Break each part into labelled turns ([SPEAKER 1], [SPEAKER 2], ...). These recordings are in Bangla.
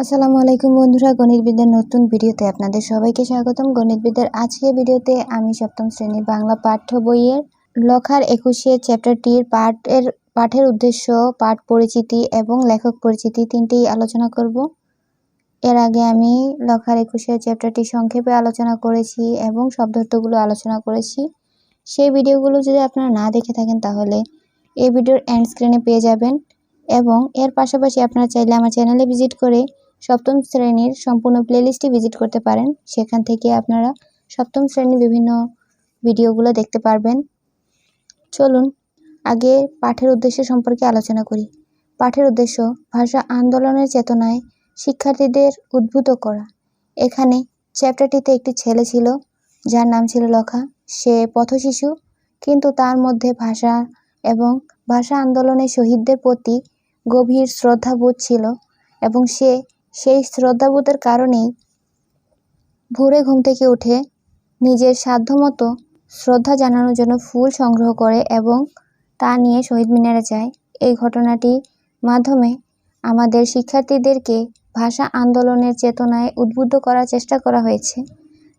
[SPEAKER 1] আসসালামু আলাইকুম বন্ধুরা, গণিতবিদ্যার নতুন ভিডিওতে আপনাদের সবাইকে স্বাগতম। গণিতবিদ্যার আজকের ভিডিওতে আমি সপ্তম শ্রেণির বাংলা পাঠ্য বইয়ের লখার একুশে চ্যাপ্টারটির পাঠের পাঠের উদ্দেশ্য, পাঠ পরিচিতি এবং লেখক পরিচিতি তিনটেই আলোচনা করব। এর আগে আমি লখার একুশে চ্যাপ্টারটি সংক্ষেপে আলোচনা করেছি এবং শব্দার্থগুলো আলোচনা করেছি। সেই ভিডিওগুলো যদি আপনারা না দেখে থাকেন তাহলে এই ভিডিওর এন্ড স্ক্রিনে পেয়ে যাবেন এবং এর পাশাপাশি আপনারা চাইলে আমার চ্যানেলে ভিজিট করে সপ্তম শ্রেণির সম্পূর্ণ প্লেলিস্টটি ভিজিট করতে পারেন। সেখান থেকে আপনারা সপ্তম শ্রেণির বিভিন্ন ভিডিওগুলো দেখতে পারবেন। চলুন, আগে পাঠের উদ্দেশ্য সম্পর্কে আলোচনা করি। পাঠের উদ্দেশ্য, ভাষা আন্দোলনের চেতনায় শিক্ষার্থীদের উদ্ভূত করা। এখানে চ্যাপ্টারটিতে একটি ছেলে ছিল, যার নাম ছিল লখা। সে পথশিশু, কিন্তু তার মধ্যে ভাষা এবং ভাষা আন্দোলনে শহীদদের প্রতি গভীর শ্রদ্ধাবোধ ছিল এবং সে সেই শ্রদ্ধাবোধের কারণেই ভোরে ঘুম থেকে উঠে নিজের সাধ্যমতো শ্রদ্ধা জানানোর জন্য ফুল সংগ্রহ করে এবং তা নিয়ে শহীদ মিনারে যায়। এই ঘটনাটি মাধ্যমে আমাদের শিক্ষার্থীদেরকে ভাষা আন্দোলনের চেতনায় উদ্বুদ্ধ করার চেষ্টা করা হয়েছে,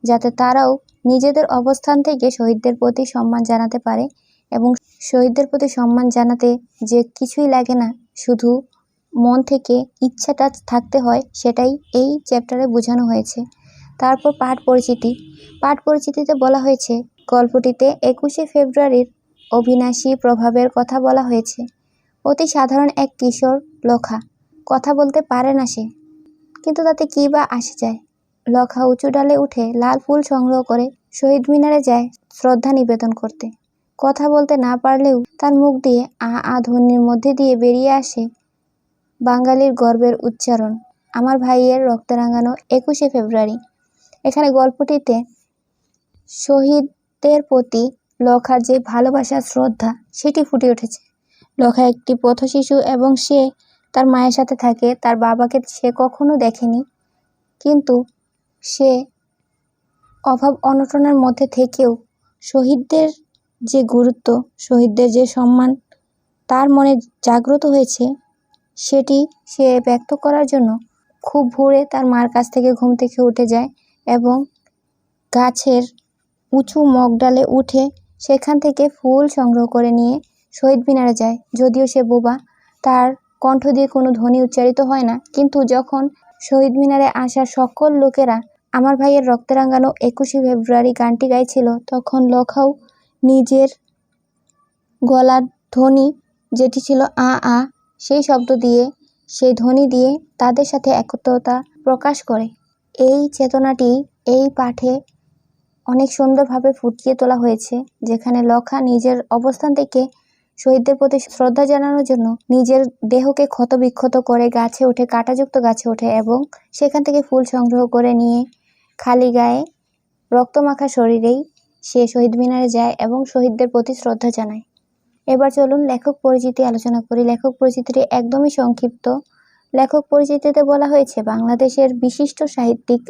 [SPEAKER 1] যাতে তারাও নিজেদের অবস্থান থেকে শহীদদের প্রতি সম্মান জানাতে পারে এবং শহীদদের প্রতি সম্মান জানাতে যে কিছুই লাগে না, শুধু মন থেকে ইচ্ছাটা থাকতে হয়, সেটাই এই চ্যাপ্টারে বোঝানো হয়েছে। তারপর পাঠ পরিচিতি। পাঠ পরিচিতিতে বলা হয়েছে, গল্পটিতে একুশে ফেব্রুয়ারির অবিনাশী প্রভাবের কথা বলা হয়েছে। অতি সাধারণ এক কিশোর লখা। কথা বলতে পারে না সে, কিন্তু তাতে কী বা আসে যায়? লখা উঁচু ডালে উঠে লাল ফুল সংগ্রহ করে শহীদ মিনারে যায় শ্রদ্ধা নিবেদন করতে। কথা বলতে না পারলেও তার মুখ দিয়ে আ আ ধ্বনির মধ্যে দিয়ে বেরিয়ে আসে বাঙালির গর্বের উচ্চারণ। আমার ভাইয়ের রক্তে রাঙানো একুশে ফেব্রুয়ারি। এখানে গল্পটিতে শহীদদের প্রতি লখার যে ভালোবাসা, শ্রদ্ধা, সেটি ফুটে উঠেছে। লখা একটি পথশিশু এবং সে তার মায়ের সাথে থাকে, তার বাবাকে সে কখনো দেখেনি। কিন্তু সে অভাব অনটনের মধ্যে থেকেও শহীদদের যে গুরুত্ব, শহীদদের যে সম্মান, তার মনে জাগ্রত হয়েছে। সেটি সে ব্যক্ত করার জন্য খুব ভোরে তার মার কাছ থেকে ঘুম থেকে উঠে যায় এবং গাছের উঁচু মগডালে উঠে সেখান থেকে ফুল সংগ্রহ করে নিয়ে শহীদ মিনারে যায়। যদিও সে বোবা, তার কণ্ঠ দিয়ে কোনো ধ্বনি উচ্চারিত হয় না, কিন্তু যখন শহীদ মিনারে আসা সকল লোকেরা আমার ভাইয়ের রক্তে রাঙানো একুশে ফেব্রুয়ারি গানটি গাইছিল, তখন লখাও নিজের গলার ধ্বনি, যেটি ছিল আ আ সেই শব্দ দিয়ে, সেই ধ্বনি দিয়ে তাদের সাথে একত্রতা প্রকাশ করে। এই চেতনাটি এই পাঠে অনেক সুন্দরভাবে ফুটিয়ে তোলা হয়েছে, যেখানে লখা নিজের অবস্থান থেকে শহীদদের প্রতি শ্রদ্ধা জানানোর জন্য নিজের দেহকে ক্ষতবিক্ষত করে গাছে ওঠে কাঁটাযুক্ত গাছে ওঠে এবং সেখান থেকে ফুল সংগ্রহ করে নিয়ে খালি গায়ে রক্তমাখা শরীরেই সে শহীদ মিনারে যায় এবং শহীদদের প্রতি শ্রদ্ধা জানায়। এবার চলুন লেখক পরিচিতি আলোচনা করি। লেখক পরিচিতিটি একদমই সংক্ষিপ্ত। লেখক পরিচিতিতে বলা হয়েছে, বাংলাদেশের বিশিষ্ট সাহিত্যিক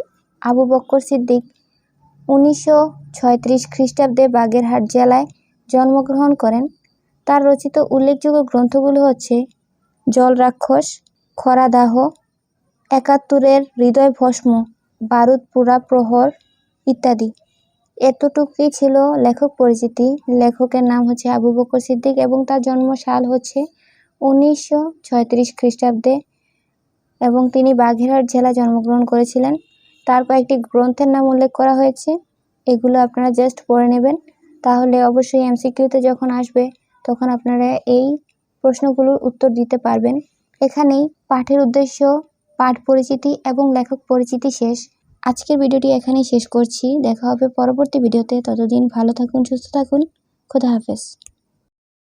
[SPEAKER 1] আবু বক্কর সিদ্দিক উনিশশো ছয়ত্রিশ খ্রিস্টাব্দে বাগেরহাট জেলায় জন্মগ্রহণ করেন। তার রচিত উল্লেখযোগ্য গ্রন্থগুলো হচ্ছে, জল রাক্ষস খরাদাহ একাত্তরের হৃদয় ভস্ম বারুদ পুরা প্রহর ইত্যাদি। এতটুকুই ছিল লেখক পরিচিতি। লেখকের নাম হচ্ছে আবু বকর সিদ্দিক এবং তার জন্ম সাল হচ্ছে উনিশশো ছয়ত্রিশ খ্রিস্টাব্দে এবং তিনি বাঘেরহাট জেলা জন্মগ্রহণ করেছিলেন। তার কয়েকটি গ্রন্থের নাম উল্লেখ করা হয়েছে। এগুলো আপনারা জাস্ট পড়ে নেবেন। তাহলে অবশ্যই এমসিকিউতে যখন আসবে, তখন আপনারা এই প্রশ্নগুলোর উত্তর দিতে পারবেন। এখানেই পাঠের উদ্দেশ্য, পাঠ পরিচিতি এবং লেখক পরিচিতি শেষ। আজকের ভিডিওটি এখানেই শেষ করছি। দেখা হবে পরবর্তী ভিডিওতে। ততদিন ভালো থাকুন, সুস্থ থাকুন। খোদা হাফেজ।